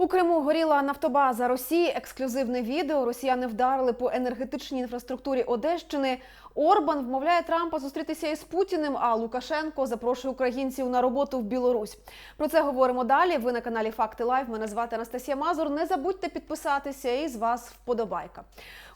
У Криму горіла нафтобаза Росії. Ексклюзивне відео. Росіяни вдарили по енергетичній інфраструктурі Одещини. Орбан вмовляє Трампа зустрітися із Путіним. А Лукашенко запрошує українців на роботу в Білорусь. Про це говоримо далі. Ви на каналі Факти Лайв. Мене звати Анастасія Мазур. Не забудьте підписатися і з вас вподобайка.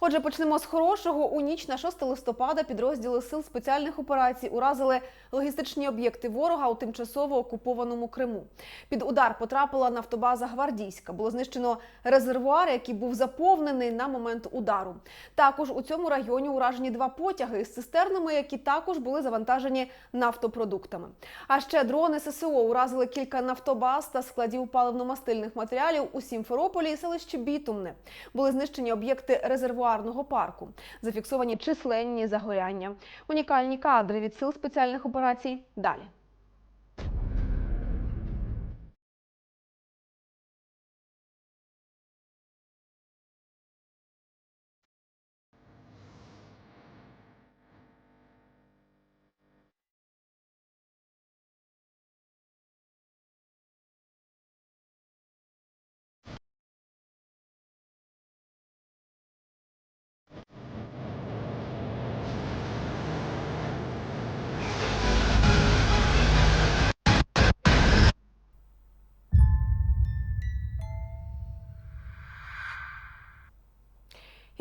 Отже, почнемо з хорошого. У ніч на 6 листопада підрозділи сил спеціальних операцій уразили логістичні об'єкти ворога у тимчасово окупованому Криму. Під удар потрапила нафтобаза Гвардійська. Було знищено резервуар, який був заповнений на момент удару. Також у цьому районі уражені два потяги із цистернами, які також були завантажені нафтопродуктами. А ще дрони ССО уразили кілька нафтобаз та складів паливно-мастильних матеріалів у Сімферополі і селищі Бітумне. Були знищені об'єкти резервуарного парку. Зафіксовані численні загоряння. Унікальні кадри від сил спеціальних операцій. Далі.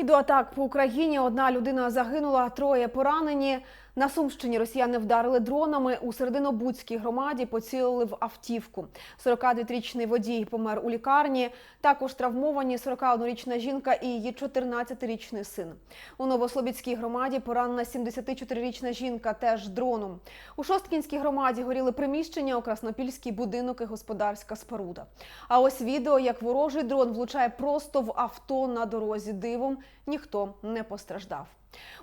І до атак по Україні одна людина загинула, троє поранені. На Сумщині росіяни вдарили дронами. У Серединобудській громаді поцілили в автівку. 42-річний водій помер у лікарні. Також травмовані 41-річна жінка і її 14-річний син. У Новослобідській громаді поранена 74-річна жінка теж дроном. У Шосткінській громаді горіли приміщення, у Краснопільській будинок і господарська споруда. А ось відео, як ворожий дрон влучає просто в авто на дорозі. Дивом ніхто не постраждав.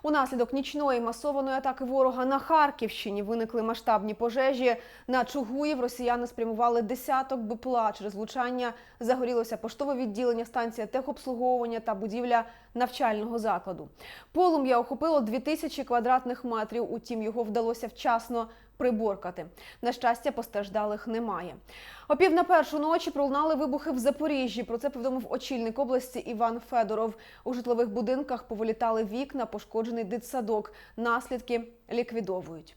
Унаслідок нічної масованої атаки ворога на Харківщині виникли масштабні пожежі. На Чугуїв росіяни спрямували десяток БПЛА. Через влучання загорілося поштове відділення, станція техобслуговування та будівля навчального закладу. Полум'я охопило 2000 квадратних метрів. Утім, його вдалося вчасно приборкати. На щастя, постраждалих немає. О пів на першу ночі пролунали вибухи в Запоріжжі. Про це повідомив очільник області Іван Федоров. У житлових будинках повилітали вікна, пошкоджений дитсадок. Наслідки ліквідовують.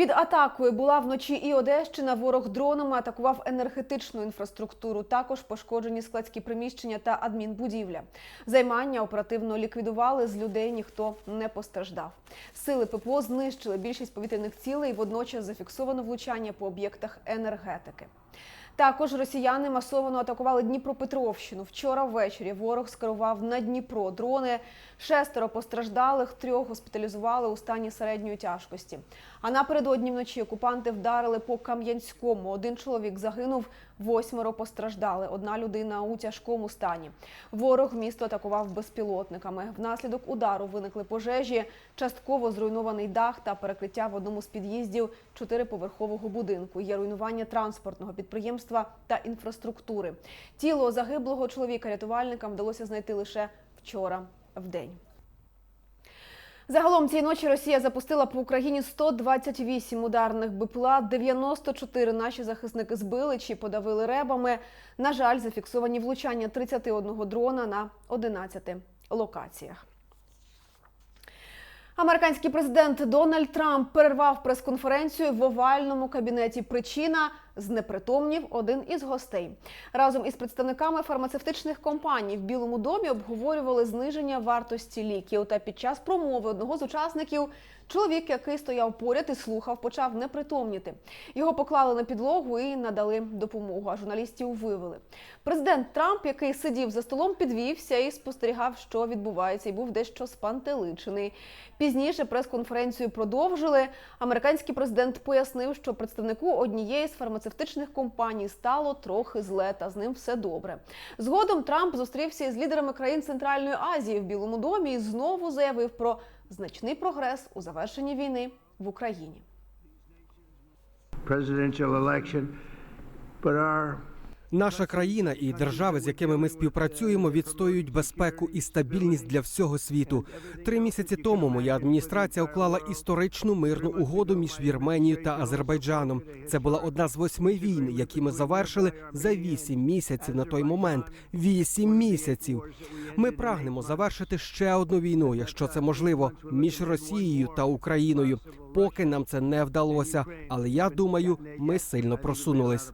Під атакою була вночі і Одещина. Ворог дронами атакував енергетичну інфраструктуру. Також пошкоджені складські приміщення та адмінбудівля. Займання оперативно ліквідували. З людей ніхто не постраждав. Сили ППО знищили більшість повітряних цілей. Водночас зафіксовано влучання по об'єктах енергетики. Також росіяни масово атакували Дніпропетровщину. Вчора ввечері ворог скерував на Дніпро дрони. Шестеро постраждалих, трьох госпіталізували у стані середньої тяжкості. А напередодні вночі окупанти вдарили по Кам'янському. Один чоловік загинув, восьмеро постраждали. Одна людина у тяжкому стані. Ворог місто атакував безпілотниками. Внаслідок удару виникли пожежі, частково зруйнований дах та перекриття в одному з під'їздів чотириповерхового будинку. Є руйнування транспортного підприємства та інфраструктури. Тіло загиблого чоловіка рятувальникам вдалося знайти лише вчора в день. Загалом цієї ночі Росія запустила по Україні 128 ударних БПЛА, 94 наші захисники збили чи подавили ребами. На жаль, зафіксовані влучання 31 дрона на 11 локаціях. Американський президент Дональд Трамп перервав прес-конференцію в овальному кабінеті. Причина знепритомнів один із гостей. Разом із представниками фармацевтичних компаній в Білому домі обговорювали зниження вартості ліків. Та під час промови одного з учасників чоловік, який стояв поряд і слухав, почав непритомніти. Його поклали на підлогу і надали допомогу. А журналістів вивели. Президент Трамп, який сидів за столом, підвівся і спостерігав, що відбувається, і був дещо спантеличений. Пізніше прес-конференцію продовжили. Американський президент пояснив, що представнику однієї з фармацевтичних компаній стало трохи зле, та з ним все добре. Згодом Трамп зустрівся із лідерами країн Центральної Азії в Білому домі і знову заявив про значний прогрес у завершенні війни в Україні. presidential election, but our Наша країна і держави, з якими ми співпрацюємо, відстоюють безпеку і стабільність для всього світу. Три місяці тому моя адміністрація уклала історичну мирну угоду між Вірменією та Азербайджаном. Це була одна з восьми війн, які ми завершили за вісім місяців на той момент. Вісім місяців. Ми прагнемо завершити ще одну війну, якщо це можливо, між Росією та Україною. Поки нам це не вдалося, але я думаю, ми сильно просунулись.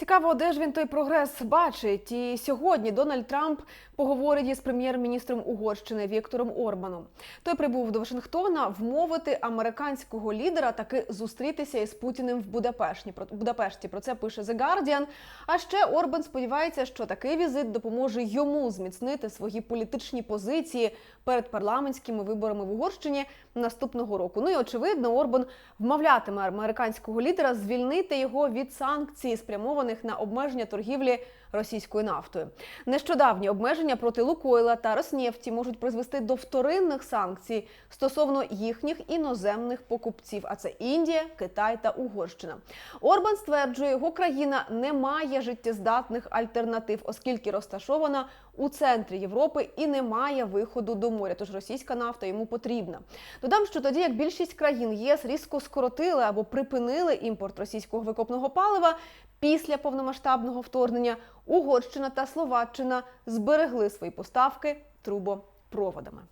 Цікаво, де ж він той прогрес бачить. І сьогодні Дональд Трамп поговорить із прем'єр-міністром Угорщини Віктором Орбаном. Той прибув до Вашингтона вмовити американського лідера таки зустрітися із Путіним в Будапешті. Будапешті про це пише The Guardian. А ще Орбан сподівається, що такий візит допоможе йому зміцнити свої політичні позиції перед парламентськими виборами в Угорщині наступного року. Ну і очевидно, Орбан вмовлятиме американського лідера звільнити його від санкцій, спрямованих на обмеження торгівлі російською нафтою. Нещодавні обмеження проти Лукойла та Роснефті можуть призвести до вторинних санкцій стосовно їхніх іноземних покупців. А це Індія, Китай та Угорщина. Орбан стверджує, його країна не має життєздатних альтернатив, оскільки розташована у центрі Європи і не має виходу до моря. Тож російська нафта йому потрібна. Додам, що тоді як більшість країн ЄС різко скоротили або припинили імпорт російського викопного палива після повномасштабного вторгнення, Угорщина та Словаччина зберегли свої поставки трубопроводами.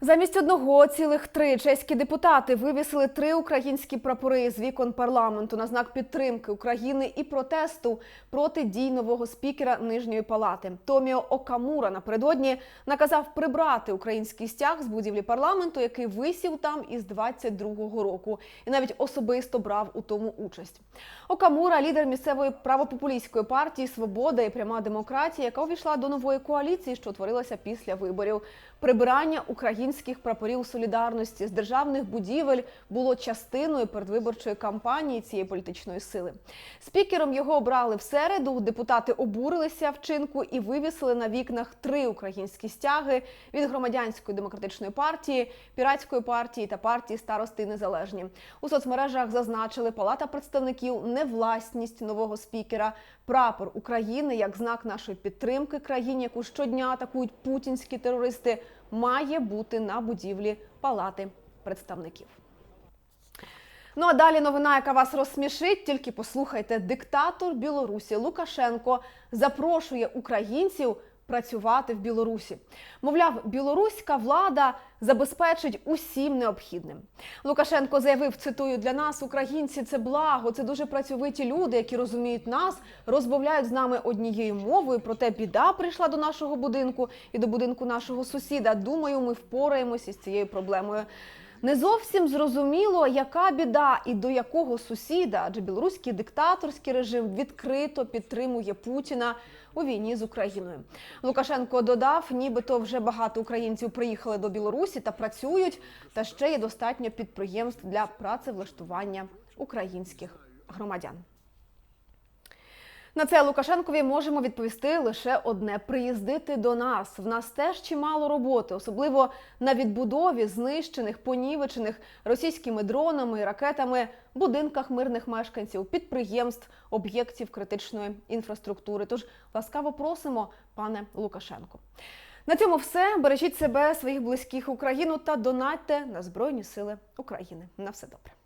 Замість одного цілих три чеські депутати вивісили три українські прапори з вікон парламенту на знак підтримки України і протесту проти дій нового спікера нижньої палати. Томіо Окамура напередодні наказав прибрати український стяг з будівлі парламенту, який висів там із 22-го року, і навіть особисто брав у тому участь. Окамура лідер місцевої правопопулістської партії Свобода і пряма демократія, яка увійшла до нової коаліції, що утворилася після виборів. Прибирання українських прапорів солідарності з державних будівель було частиною передвиборчої кампанії цієї політичної сили. Спікером його обрали в середу. Депутати обурилися вчинку і вивісили на вікнах три українські стяги від громадянської демократичної партії, піратської партії та партії старости незалежні. У соцмережах зазначили Палата представників не власність нового спікера, прапор України як знак нашої підтримки країні, яку щодня атакують путінські терористи, має бути на будівлі Палати представників. Ну а далі новина, яка вас розсмішить, тільки послухайте. Диктатор Білорусі Лукашенко запрошує українців працювати в Білорусі. Мовляв, білоруська влада забезпечить усім необхідним. Лукашенко заявив: цитую для нас, українці, це благо, це дуже працьовиті люди, які розуміють нас, розмовляють з нами однією мовою. Проте біда прийшла до нашого будинку і до будинку нашого сусіда. Думаю, ми впораємося з цією проблемою. Не зовсім зрозуміло, яка біда і до якого сусіда, адже білоруський диктаторський режим відкрито підтримує Путіна у війні з Україною. Лукашенко додав, нібито вже багато українців приїхали до Білорусі та працюють, та ще є достатньо підприємств для працевлаштування українських громадян. На це Лукашенкові можемо відповісти лише одне: приїздити до нас. В нас теж чимало роботи, особливо на відбудові знищених, понівечених російськими дронами ракетами будинках мирних мешканців, підприємств, об'єктів критичної інфраструктури. Тож ласкаво просимо, пане Лукашенко. На цьому все. Бережіть себе, своїх близьких Україну та донатьте на Збройні Сили України. На все добре.